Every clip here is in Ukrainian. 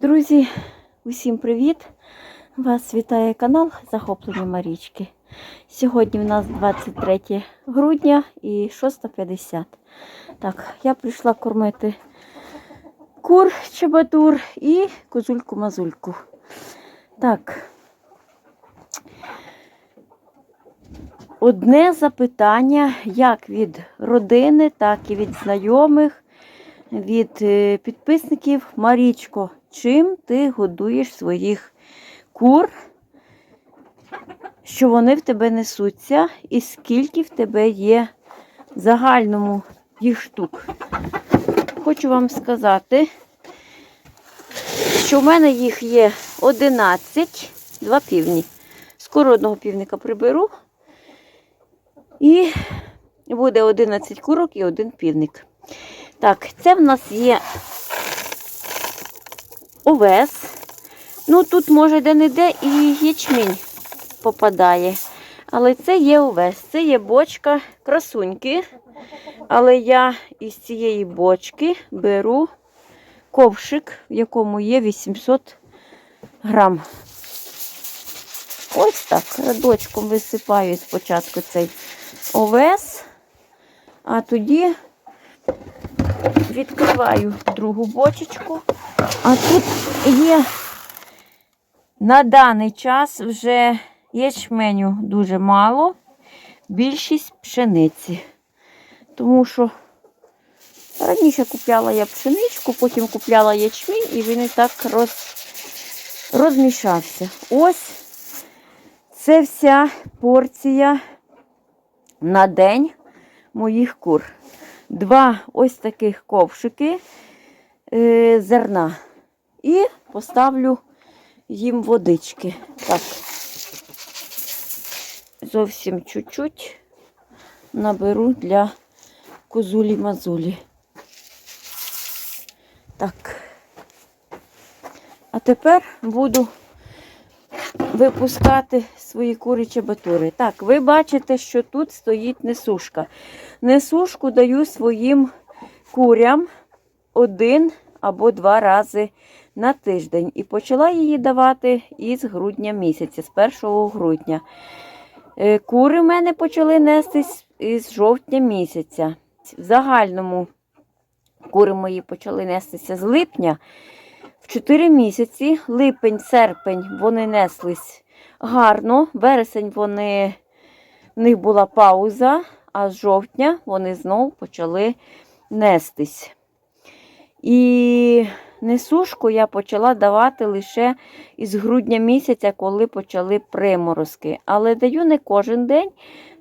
Друзі, усім привіт! Вас вітає канал Захоплення Марічки. Сьогодні в нас 23 грудня і 6.50. Так, я прийшла кормити кур чебатур і козульку-мазульку. Так. Одне запитання як від родини, так і від знайомих від е, підписників Марічко, чим ти годуєш своїх кур, що вони в тебе несуться, і скільки в тебе є в загальному їх штук. Хочу вам сказати, що в мене їх є 11, два півні. Скоро одного півника приберу. І буде 11 курок і один півник. Так, це в нас є овес. Ну, тут, може, де-не-де і ячмінь попадає. Але це є овес. Це є бочка красуньки. Але я із цієї бочки беру ковшик, в якому є 800 грам. Ось так, радочком висипаю спочатку цей овес, а тоді відкриваю другу бочечку. А тут є на даний час вже ячменю дуже мало, більшість пшениці. Тому що раніше купляла я пшеничку, потім купляла ячмінь і він і так роз... розмішався. Ось це вся порція на день моїх кур два ось таких ковшики е, зерна. І поставлю їм водички. Так, зовсім чуть-чуть наберу для козулі-мазулі. Так. А тепер буду випускати свої курячі батури. Так, ви бачите, що тут стоїть несушка. Несушку даю своїм курям один або два рази на тиждень. І почала її давати із грудня місяця, з 1 грудня. Е, Кури в мене почали нестись із жовтня місяця. В загальному кури мої почали нестися з липня. В 4 місяці, липень, серпень, вони неслись гарно. Вересень вони, в них була пауза, а з жовтня вони знову почали нестись. І несушку я почала давати лише із грудня місяця, коли почали приморозки. Але даю не кожен день.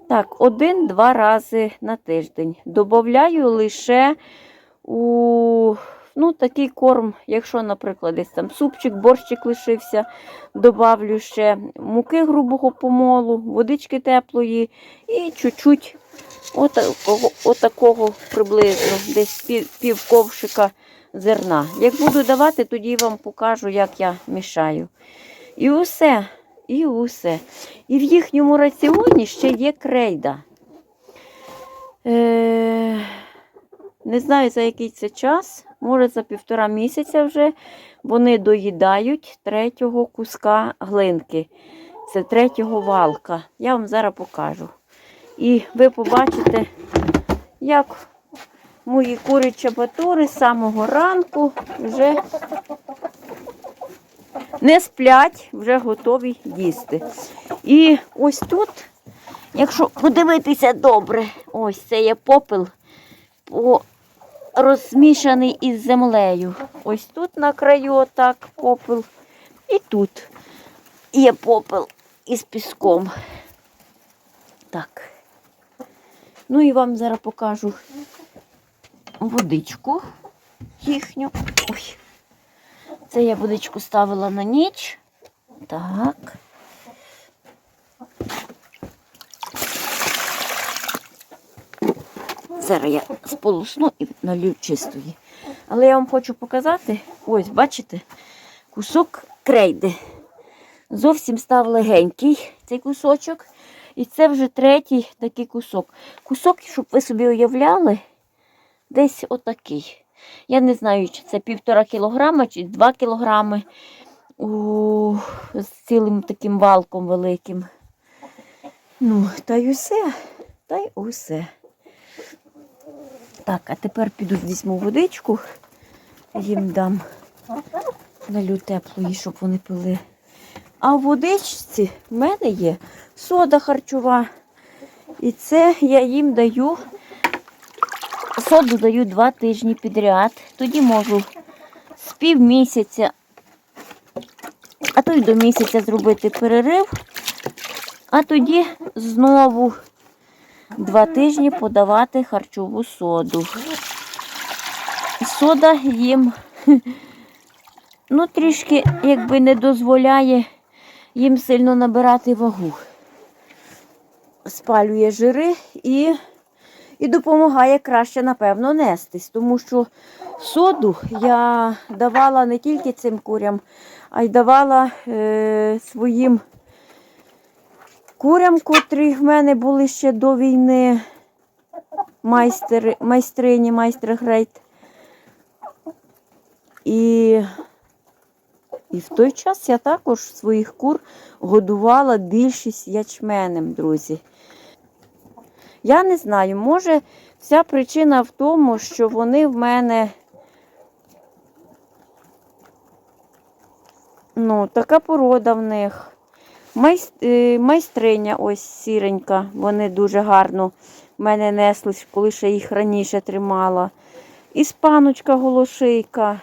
Так, один-два рази на тиждень. Добавляю лише у Ну, такий корм, якщо, наприклад, десь там супчик, борщик лишився, добавлю ще муки грубого помолу, водички теплої і чуть-чуть отакого, отакого приблизно, десь пів, пів ковшика зерна. Як буду давати, тоді вам покажу, як я мішаю. І усе, і усе. І в їхньому раціоні ще є крейда. Е... Не знаю, за який це час, може за півтора місяця вже вони доїдають третього куска глинки. Це третього валка. Я вам зараз покажу. І ви побачите, як мої курячі батури з самого ранку вже не сплять, вже готові їсти. І ось тут, якщо подивитися добре, ось це є попел. По розмішаний із землею. Ось тут на краю отак попел. І тут є попел із піском. Так. Ну і вам зараз покажу водичку їхню. Ой. Це я водичку ставила на ніч. Так. Зараз я сполосну і налью чистої. Але я вам хочу показати, ось, бачите, кусок крейди. Зовсім став легенький цей кусочок. І це вже третій такий кусок. Кусок, щоб ви собі уявляли, десь отакий. Я не знаю, чи це півтора кілограма, чи два кілограми у, з цілим таким валком великим. Ну, та й усе. Та й усе. Так, а тепер піду візьму водичку, їм дам. Налю теплої, щоб вони пили. А в водичці в мене є сода харчова. І це я їм даю. Соду даю два тижні підряд. Тоді можу з півмісяця, а то й до місяця зробити перерив. А тоді знову два тижні подавати харчову соду. Сода їм ну, трішки якби не дозволяє їм сильно набирати вагу. Спалює жири і, і допомагає краще, напевно, нестись. Тому що соду я давала не тільки цим курям, а й давала е, своїм курям, котрі в мене були ще до війни майстери, майстрині, майстер грейт. І, і в той час я також своїх кур годувала більшість ячменем, друзі. Я не знаю, може, вся причина в тому, що вони в мене. Ну, така порода в них. Е, Майстриня ось сіренька, вони дуже гарно в мене неслись, коли ще їх раніше тримала. Іспаночка голошийка,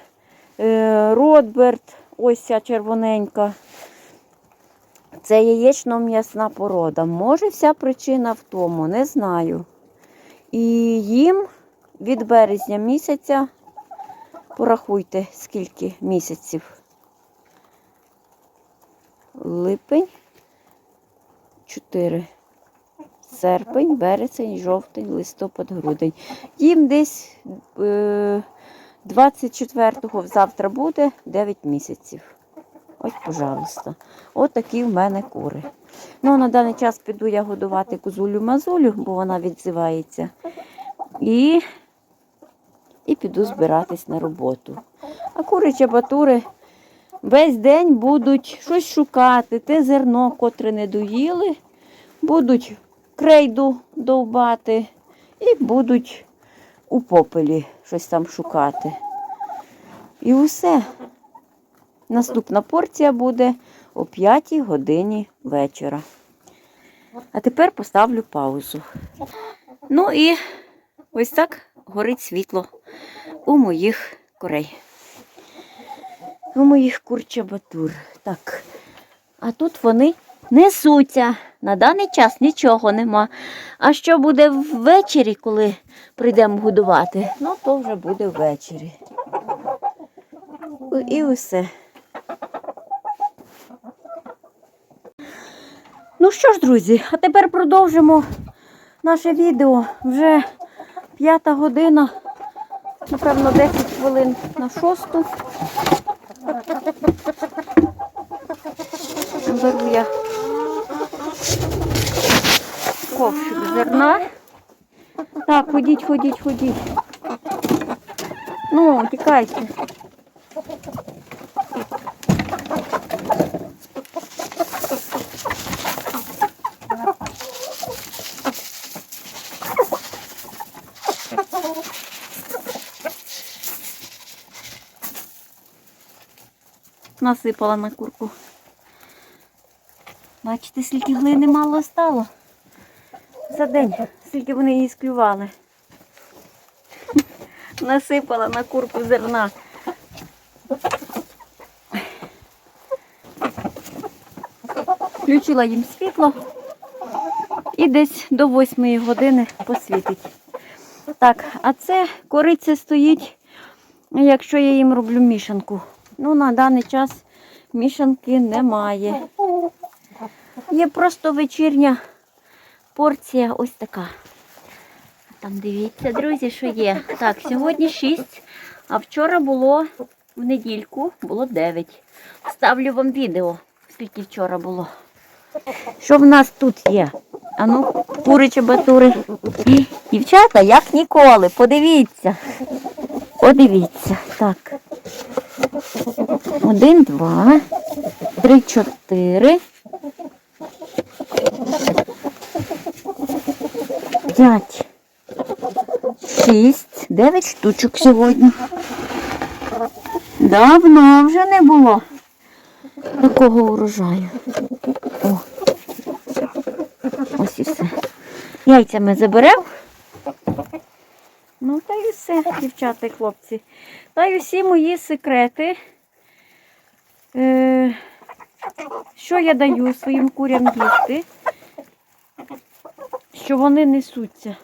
е, Ротберт, ось ця червоненька. Це яєчно-м'ясна порода. Може, вся причина в тому, не знаю. І їм від березня місяця, порахуйте, скільки місяців. Липень, 4. Серпень, березень, жовтень, листопад, грудень. Їм десь е, 24-го завтра буде 9 місяців. Ось, пожалуйста. От такі в мене кури. Ну, на даний час піду я годувати козулю-мазулю, бо вона відзивається. І, і піду збиратись на роботу. А кури чабатури весь день будуть щось шукати, те зерно, котре не доїли, будуть крейду довбати і будуть у попелі щось там шукати. І усе. Наступна порція буде о 5 годині вечора. А тепер поставлю паузу. Ну і ось так горить світло у моїх курей. У моїх курчабатур. Так. А тут вони несуться. На даний час нічого нема. А що буде ввечері, коли прийдемо годувати? Ну, то вже буде ввечері. І усе. Ну що ж, друзі, а тепер продовжимо наше відео. Вже п'ята година, напевно, 10 хвилин на шосту. Беру я ковшик зерна. Так, ходіть, ходіть, ходіть. Ну, тікайте. Насипала на курку. Бачите, скільки глини мало стало за день, скільки вони її склювали. Насипала на курку зерна. Включила їм світло і десь до 8 години посвітить. Так, а це кориця стоїть, якщо я їм роблю мішанку. Ну, на даний час мішанки немає. Є просто вечірня порція ось така. Там дивіться, друзі, що є. Так, сьогодні 6, а вчора було в недільку, було 9. Ставлю вам відео, скільки вчора було. Що в нас тут є? Ану, кури чебатури. Дівчата, як ніколи, подивіться. Подивіться, так. Один, два, три, чотири. П'ять, шість, дев'ять штучок сьогодні. Давно вже не було такого урожаю. О. Ось і все. Яйця ми заберемо. Дівчата і хлопці. Та й усі мої секрети. Е, що я даю своїм курям їсти, що вони несуться.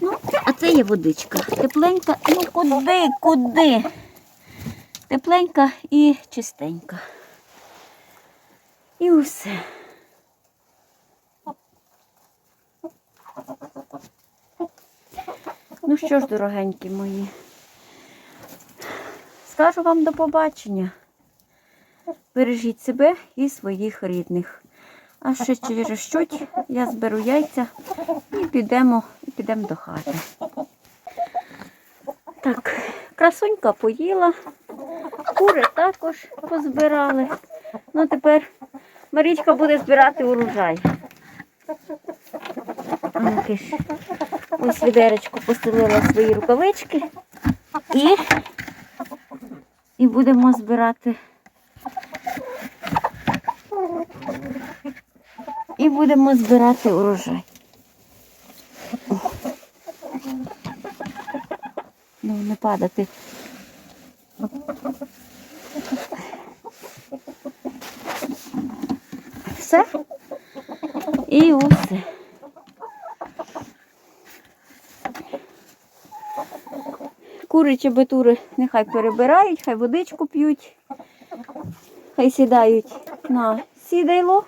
Ну, а це є водичка. Тепленька. Ну куди, куди? Тепленька і чистенька. І усе. Ну що ж, дорогенькі мої, скажу вам до побачення. Бережіть себе і своїх рідних. А ще через щось я зберу яйця і підемо, і підемо до хати. Так, красунька поїла, кури також позбирали. Ну тепер Марічка буде збирати урожай. Ось відеречку постелила свої рукавички і, і будемо збирати. І будемо збирати урожай. Ну, не падати. Все? І усе. Кури чебетури нехай перебирають, хай водичку п'ють, хай сідають на сідайло,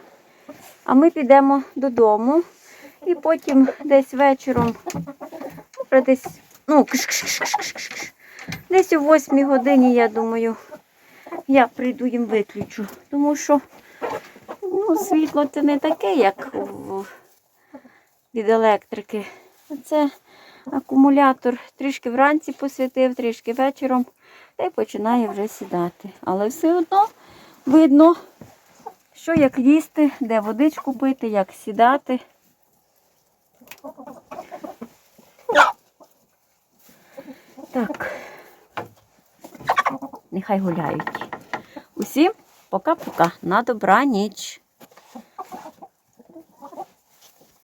а ми підемо додому. І потім десь вечором, ну, десь, ну, кш-кш-кш-кш-кш-кш. десь о 8 годині, я думаю, я прийду їм виключу. Тому що ну, світло це не таке, як від електрики. Це акумулятор трішки вранці посвітив, трішки вечором, та й починає вже сідати. Але все одно видно, що як їсти, де водичку пити, як сідати. Так. Нехай гуляють. Усім пока-пока. На добраніч.